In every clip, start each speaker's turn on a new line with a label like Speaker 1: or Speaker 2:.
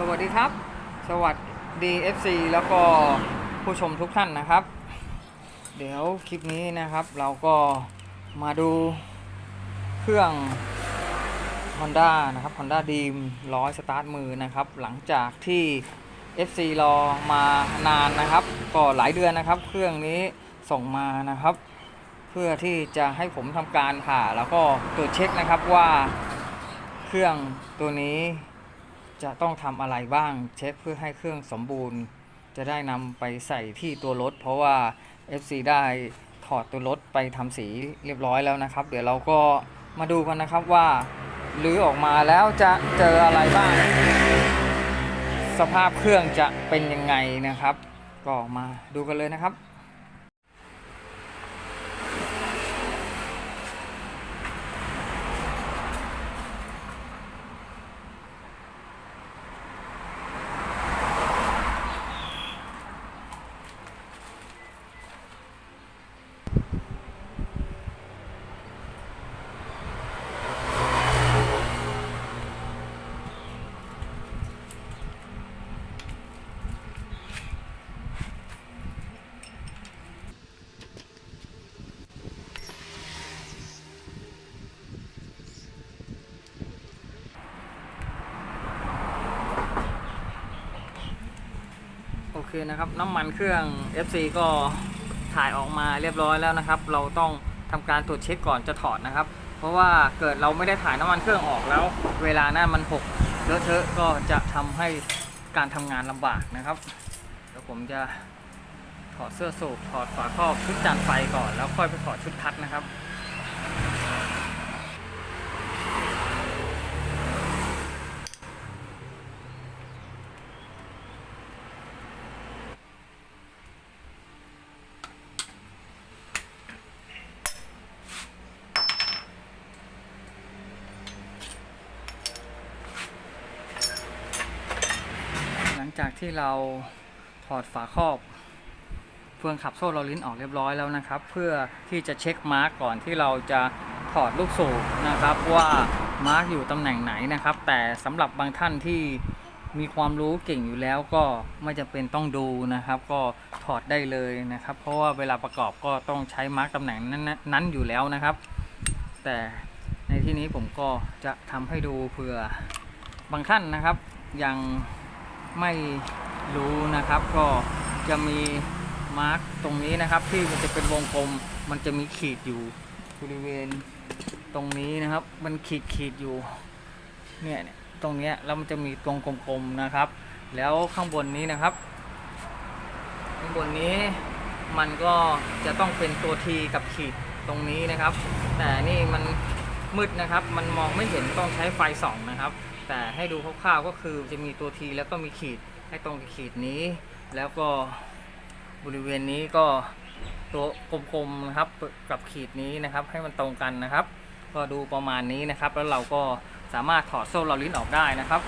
Speaker 1: สวัสดีครับ สวัสดี FC แล้วก็ผู้ชมทุกท่านนะครับ เดี๋ยวคลิปนี้นะครับเราก็มาดูเครื่อง Honda นะครับ Honda Dream ร้อยสตาร์ทมือนะครับ หลังจากที่ FC รอมานานนะครับ ก็หลายเดือนนะครับ เครื่องนี้ส่งมานะครับ เพื่อที่จะให้ผมทำการผ่าแล้วก็ตรวจเช็คนะครับว่าเครื่องตัวนี้ จะต้องทำอะไรบ้างเช็คเพื่อให้เครื่องสมบูรณ์ จะได้นำไปใส่ที่ตัวรถ เพราะว่า FC ได้ถอดตัวรถไปทำสีเรียบร้อยแล้วนะครับ เดี๋ยวเราก็มาดูกันนะครับว่ารื้อออกมาแล้วจะเจออะไรบ้าง สภาพเครื่องจะเป็นยังไงนะครับ ก็มาดูกันเลยนะครับ เคนะครับน้ำมันเครื่อง FC ก็ถ่ายออกมาเรียบร้อยแล้วนะครับ เราต้องทำการตรวจเช็คก่อนจะถอดนะครับ เพราะว่าเกิดเราไม่ได้ถ่ายน้ำมันเครื่องออกแล้ว เวลาหน้ามันหกเลอะเทอะก็จะทำให้การทำงานลำบากนะครับเดี๋ยวผมจะถอดเสื้อสูบถอดฝาครอบชุดจานไฟก่อน แล้วค่อยไปถอดชุดคัดนะครับ จากที่เราถอดฝาครอบเฟืองขับโซ่เราลิ้นออกเรียบร้อยแล้วนะครับ เพื่อที่จะเช็คมาร์กก่อนที่เราจะถอดลูกสูบนะครับว่ามาร์กอยู่ตำแหน่งไหนนะครับ แต่สำหรับบางท่านที่มีความรู้เก่งอยู่แล้วก็ไม่จำเป็นต้องดูนะครับ ก็ถอดได้เลยนะครับ เพราะว่าเวลาประกอบก็ต้องใช้มาร์กตำแหน่งนั้นนนอยู่แล้วนะครับ แต่ในที่นี้ผมก็จะทำให้ดูเผื่อบางท่านนะครับยัง ไม่รู้นะครับ ก็จะมีมาร์กตรงนี้นะครับ ที่มันจะเป็นวงกลม มันจะมีขีดอยู่บริเวณตรงนี้นะครับ มันขีดขีดอยู่เนี่ยตรงเนี้ยแล้วมันจะมีตรงกลมๆนะครับ แล้วข้างบนนี้นะครับ ข้างบนนี้มันก็จะต้องเป็นตัวทีกับขีดตรงนี้นะครับ แต่นี่มันมืดนะครับ มันมองไม่เห็นต้องใช้ไฟส่องนะครับ แต่ให้ดูคร่าวๆก็คือจะมีตัวทีแล้วก็มีขีดให้ตรงกับขีดนี้ แล้วก็บริเวณนี้ก็ตัวกลมๆนะครับกับขีดนี้นะครับ ให้มันตรงกันนะครับ ก็ดูประมาณนี้นะครับ แล้วเราก็สามารถถอดโซ่เราลิ้นออกได้นะครับ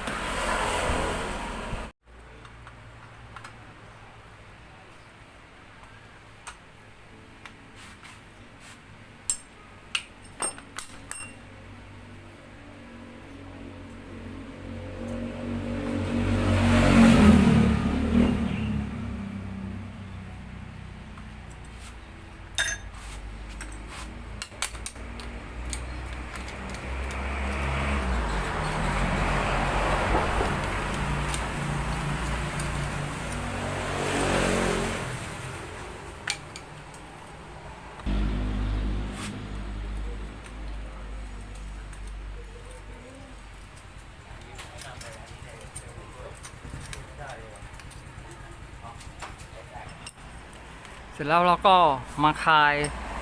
Speaker 1: สร็จแล้วเราก็มาคลาย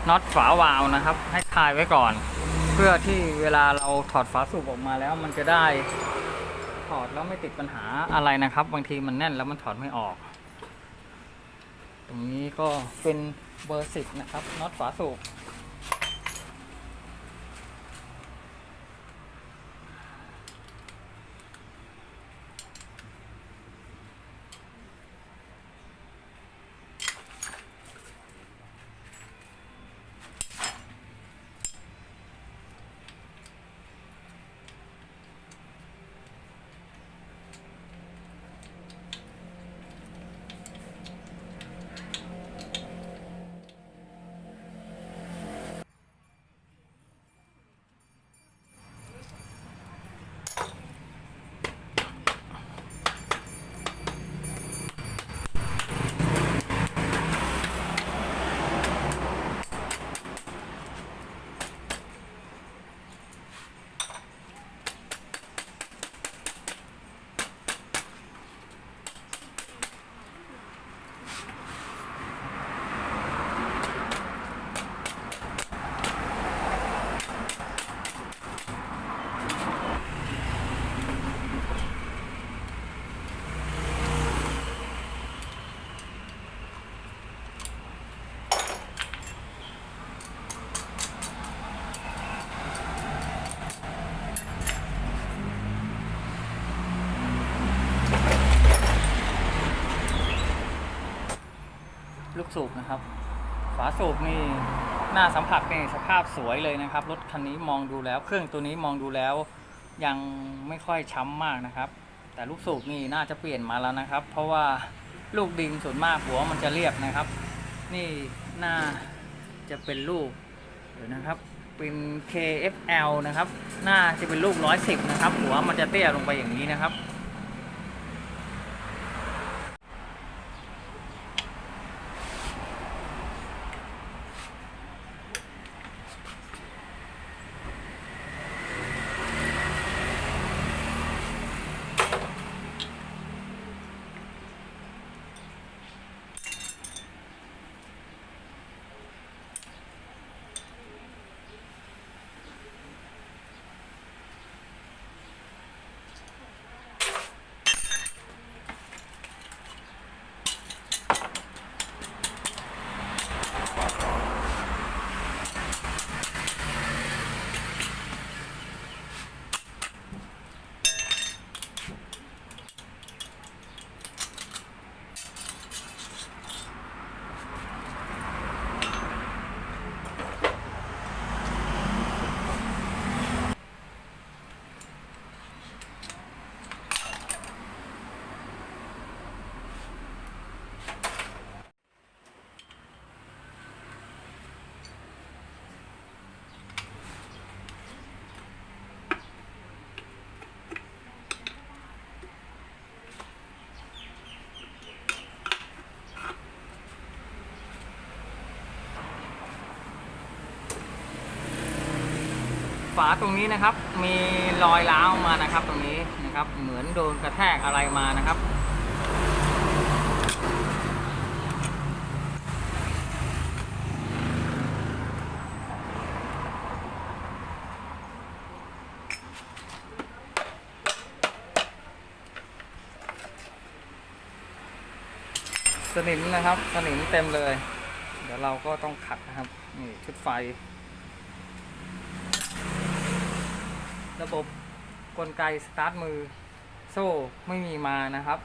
Speaker 1: น็อตฝาวาล์วนะครับ ให้คลายไว้ก่อน เพื่อที่เวลาเราถอดฝาสูบออกมาแล้ว มันจะได้ถอดแล้วไม่ติดปัญหาอะไรนะครับ บางทีมันแน่นแล้วมันถอดไม่ออก ตรงนี้ก็เป็นเบอร์สิบนะครับน็อตฝาสูบ สูบนะครับ ฝาสูบนี่หน้าสัมผัสนี่สภาพสวยเลยนะครับ รถคันนี้มองดูแล้ว เครื่องตัวนี้มองดูแล้ว ยังไม่ค่อยช้ำมากนะครับ แต่ลูกสูบนี่น่าจะเปลี่ยนมาแล้วนะครับ เพราะว่าลูกดินส่วนมากหัวมันจะเรียบนะครับ นี่หน่าจะเป็นลูกเดี๋ยวนะครับเป็น KFL นะครับ หน่าจะเป็นลูก 110 นะครับ หัวมันจะเตี้ยลงไปอย่างนี้นะครับ ฝาตรงนี้นะครับ มีรอยร้าวมานะครับ ตรงนี้นะครับ เหมือนโดนกระแทกอะไรมานะครับสนิมนะครับสนิมเต็มเลย เดี๋ยวเราก็ต้องขัดนะครับ นี่ชุดไฟ ระบบกลไกสตาร์ทมือ โซ่ไม่มีมานะครับ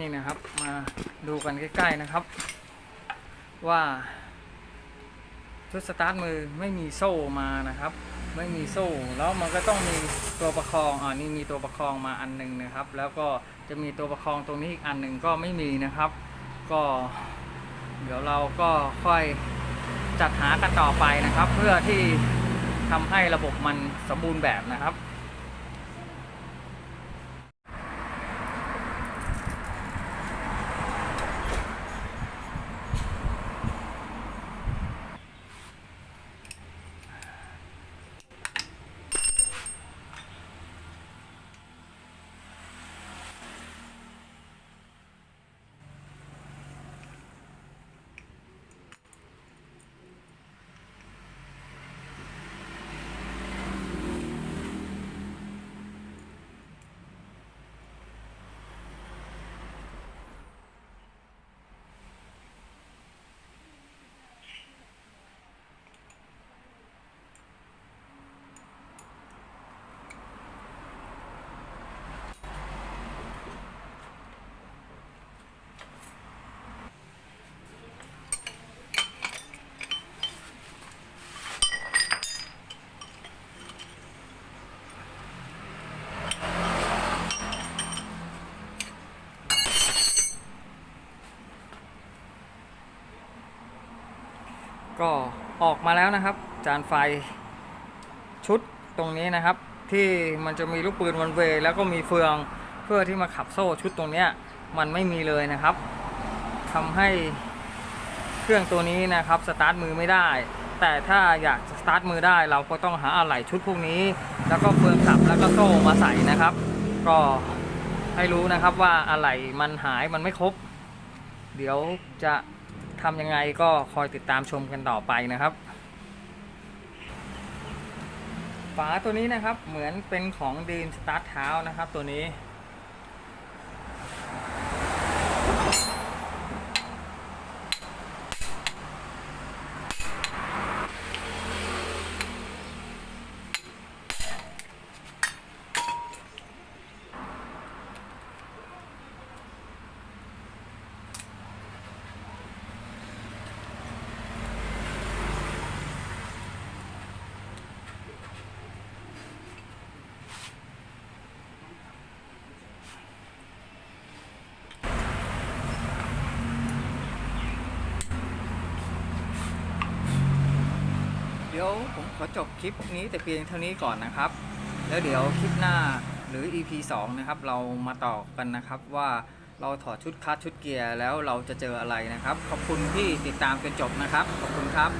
Speaker 1: นี่นะครับมาดูกันใกล้ๆนะครับ ว่าชุดสตาร์ทมือไม่มีโซ่มานะครับ ไม่มีโซ่แล้วมันก็ต้องมีตัวประคองอ่านี่มีตัวประคองมาอันหนึงนะครับ แล้วก็จะมีตัวประคองตรงนี้อีกอันหนึ่งก็ไม่มีนะครับ ก็ เดี๋ยวเราก็ค่อยจัดหากันต่อไปนะครับ เพื่อที่ทำให้ระบบมันสมบูรณ์แบบนะครับ ก็ออกมาแล้วนะครับ จานไฟชุดตรงนี้นะครับ ที่มันจะมีลูกปืนวันเวแล้วก็มีเฟืองเพื่อที่มาขับโซ่ชุดตรงนี้มันไม่มีเลยนะครับทำให้เครื่องตัวนี้นะครับสตาร์ทมือไม่ได้ แต่ถ้าอยากสตาร์ทมือได้เราก็ต้องหาอะไหล่ชุดพวกนี้ แล้วก็เฟืองขับแล้วก็โซ่มาใส่นะครับ ก็ให้รู้นะครับว่าอะไหล่มันหายมันไม่ครบ เดี๋ยวจะ ทำยังไงก็คอยติดตามชมกันต่อไปนะครับ ฝาตัวนี้นะครับเหมือนเป็นของดีนสตาร์ทเท้านะครับตัวนี้ ยวผมขอจบคลิปนี้แต่เพียงเท่านี้ก่อนนะครับ แล้วเดี๋ยวคลิปหน้าหรือ EP 2 นะครับ เรามาต่อกันนะครับว่าเราถอดชุดคัสชุดเกียร์แล้วเราจะเจออะไรนะครับ ขอบคุณที่ติดตามจนจบนะครับ ขอบคุณครับ